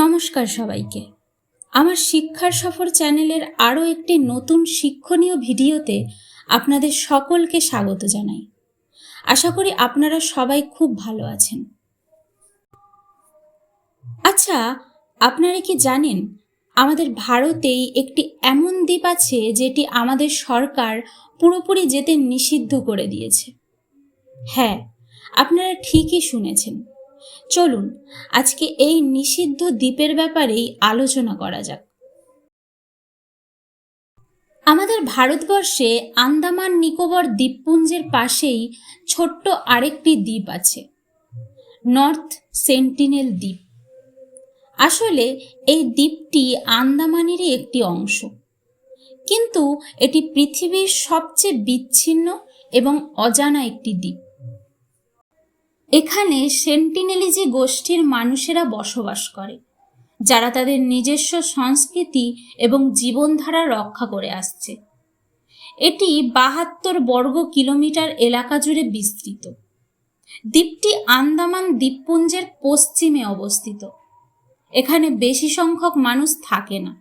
নমস্কার সবাইকে। আমার শিক্ষার সফর চ্যানেলের আরও একটি নতুন শিক্ষণীয় ভিডিওতে আপনাদের সকলকে স্বাগত জানাই। আশা করি আপনারা সবাই খুব ভালো আছেন। আচ্ছা আপনারা কি জানেন, আমাদের ভারতেই একটি এমন দ্বীপ আছে যেটি আমাদের সরকার পুরোপুরি যেতে নিষিদ্ধ করে দিয়েছে। হ্যাঁ আপনারা ঠিকই শুনেছেন। চলুন, আজকে এই নিষিদ্ধ দ্বীপের ব্যাপারেই আলোচনা করা যাক। আমাদের ভারতবর্ষে আন্দামান নিকোবর দ্বীপপুঞ্জের পাশেই ছোট্ট আরেকটি দ্বীপ আছে, নর্থ সেন্টিনেল দ্বীপ। আসলে এই দ্বীপটি আন্দামানেরই একটি অংশ। কিন্তু এটি পৃথিবীর সবচেয়ে বিচ্ছিন্ন এবং অজানা একটি দ্বীপ। এখানে সেন্টিনেলিজি গোষ্ঠীর মানুষেরা বসবাস করে, যারা তাদের নিজস্ব সংস্কৃতি এবং জীবনধারা রক্ষা করে আসছে। এটি বাহাত্তর বর্গ কিলোমিটার এলাকা জুড়ে বিস্তৃত। দ্বীপটি আন্দামান দ্বীপপুঞ্জের পশ্চিমে অবস্থিত। এখানে বেশি সংখ্যক মানুষ থাকে না।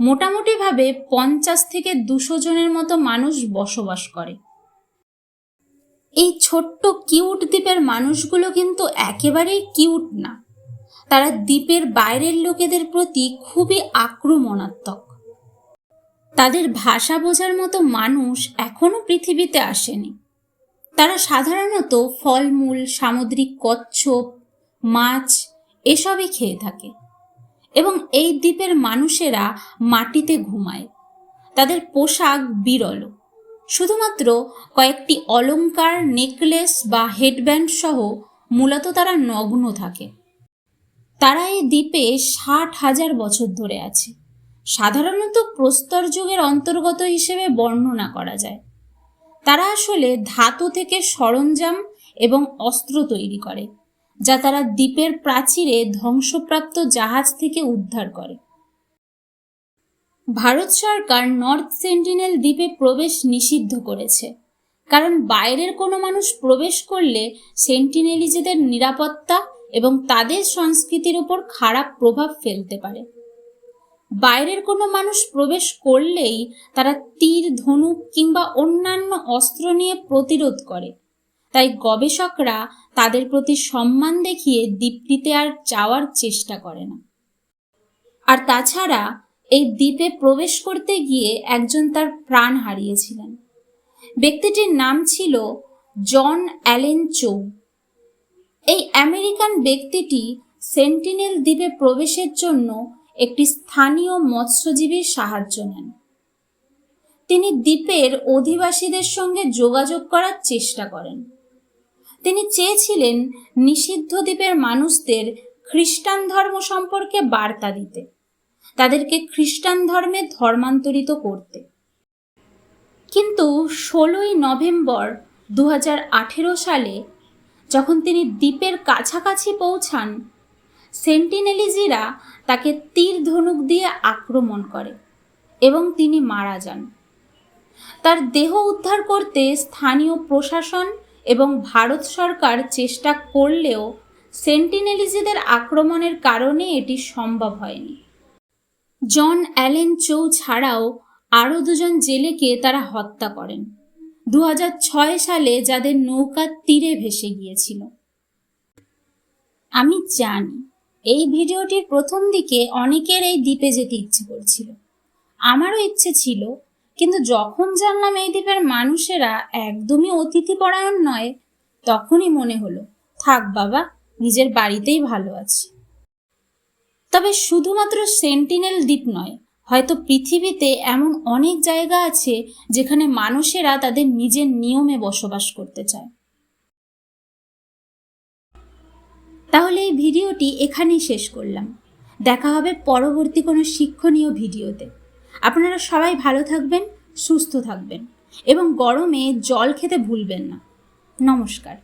মোটামুটিভাবে পঞ্চাশ থেকে দুশো জনের মতো মানুষ বসবাস করে। এই ছোট্ট কিউট দ্বীপের মানুষগুলো কিন্তু একেবারেই কিউট না। তারা দ্বীপের বাইরের লোকেদের প্রতি খুবই আক্রমণাত্মক। তাদের ভাষা বোঝার মতো মানুষ এখনও পৃথিবীতে আসেনি। তারা সাধারণত ফলমূল, সামুদ্রিক কচ্ছপ, মাছ এসবই খেয়ে থাকে। এবং এই দ্বীপের মানুষেরা মাটিতে ঘুমায়। তাদের পোশাক বিরল। শুধুমাত্র কয়েকটি অলংকার, নেকলেস বা হেডব্যান্ড সহ মূলত তারা নগ্ন থাকে। তারা এই দ্বীপে ষাট হাজার বছর ধরে আছে। সাধারণত প্রস্তর যুগের অন্তর্গত হিসেবে বর্ণনা করা যায়। তারা আসলে ধাতু থেকে সরঞ্জাম এবং অস্ত্র তৈরি করে, যা তারা দ্বীপের প্রাচীরে ধ্বংসপ্রাপ্ত জাহাজ থেকে উদ্ধার করে। ভারত সরকার নর্থ সেন্টিনেল দ্বীপে প্রবেশ নিষিদ্ধ করেছে। কারণ বাইরের কোনো মানুষ প্রবেশ করলে সেন্টিনেলিজেদের নিরাপত্তা এবং তাদের সংস্কৃতির উপর খারাপ প্রভাব ফেলতে পারে। বাইরের কোনো মানুষ প্রবেশ করলেই তারা তীর, ধনুক কিংবা অন্যান্য অস্ত্র নিয়ে প্রতিরোধ করে। তাই গবেষকরা তাদের প্রতি সম্মান দেখিয়ে দ্বীপটিতে আর যাওয়ার চেষ্টা করে না। আর তাছাড়া এই দ্বীপে প্রবেশ করতে গিয়ে একজন তার প্রাণ হারিয়েছিলেন। ব্যক্তিটির নাম ছিল জন অ্যালেন চৌ। এই আমেরিকান ব্যক্তিটি সেন্টিনেল দ্বীপে প্রবেশের জন্য একটি স্থানীয় মৎস্যজীবীর সাহায্য নেন। তিনি দ্বীপের অধিবাসীদের সঙ্গে যোগাযোগ করার চেষ্টা করেন। তিনি চেয়েছিলেন নিষিদ্ধ দ্বীপের মানুষদের খ্রিস্টান ধর্ম সম্পর্কে বার্তা দিতে। তাদেরকে খ্রিস্টান ধর্মে ধর্মান্তরিত করতে। কিন্তু ষোলোই নভেম্বর দু হাজার আঠেরো সালে যখন তিনি দ্বীপের কাছাকাছি পৌঁছান, সেন্টিনেলিজিরা তাকে তীর ধনুক দিয়ে আক্রমণ করে এবং তিনি মারা যান। তার দেহ উদ্ধার করতে স্থানীয় প্রশাসন এবং ভারত সরকার চেষ্টা করলেও সেন্টিনেলিজিদের আক্রমণের কারণে এটি সম্ভব হয়নি। জন অ্যালেন চৌ ছাড়াও আরও দুজন জেলেকে তারা হত্যা করেন। দু হাজার ছয় সালে যাদের নৌকা তীরে ভেসে গিয়েছিল। আমি জানি, এই ভিডিওটির প্রথম দিকে অনেকের এই দ্বীপে যেতে ইচ্ছে করছিল। আমারও ইচ্ছে ছিল, কিন্তু যখন জানলাম এই দ্বীপের মানুষেরা একদমই অতিথি পরায়ণ নয়, তখনই মনে হলো, থাক বাবা, নিজের বাড়িতেই ভালো আছি। তবে শুধুমাত্র সেন্টিনেল দ্বীপ নয়, হয়তো পৃথিবীতে এমন অনেক জায়গা আছে যেখানে মানুষেরা তাদের নিজের নিয়মে বসবাস করতে চায়। তাহলে এই ভিডিওটি এখানেই শেষ করলাম। দেখা হবে পরবর্তী কোনো শিক্ষণীয় ভিডিওতে। আপনারা সবাই ভালো থাকবেন, সুস্থ থাকবেন এবং গরমে জল খেতে ভুলবেন না। নমস্কার।